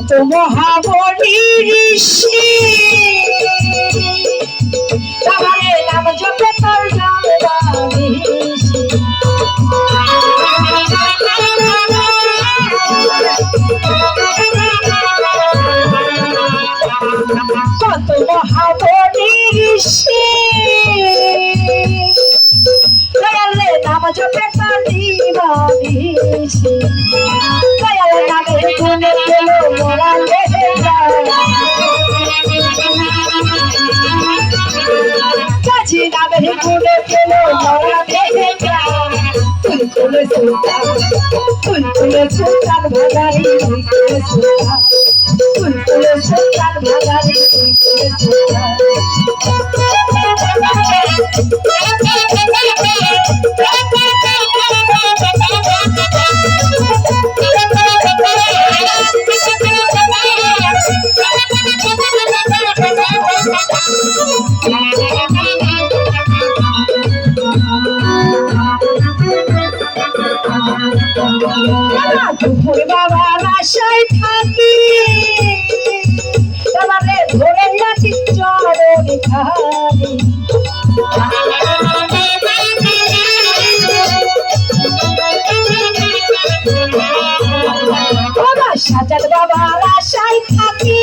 কত মহাবলী ঋষি কত মহাবলী ঋষি দয়ালে নাম জপে তোর দিবানি দয়ালে নামে গুণে গেল মোরা কাছে নামে গুণে গেল মোরা দেহে তুই কুলে সুলতান দুপুর বাবা বাসায় থাকি। তোমারে ধরে রাখি চরণে খালি বাবা সাজাদ বাবা বাসায় থাকি।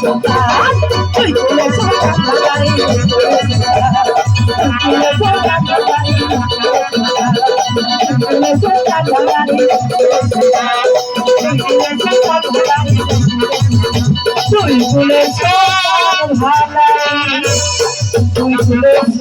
তুই তুলে সুলতান তুই তুলে সুলতান ভাগালি তুই তুলে সুলতান তুই তুলে সুলতান ভাগালি তুই তুলে সুলতান তুই বলেছ ভালাই তুই বলেছ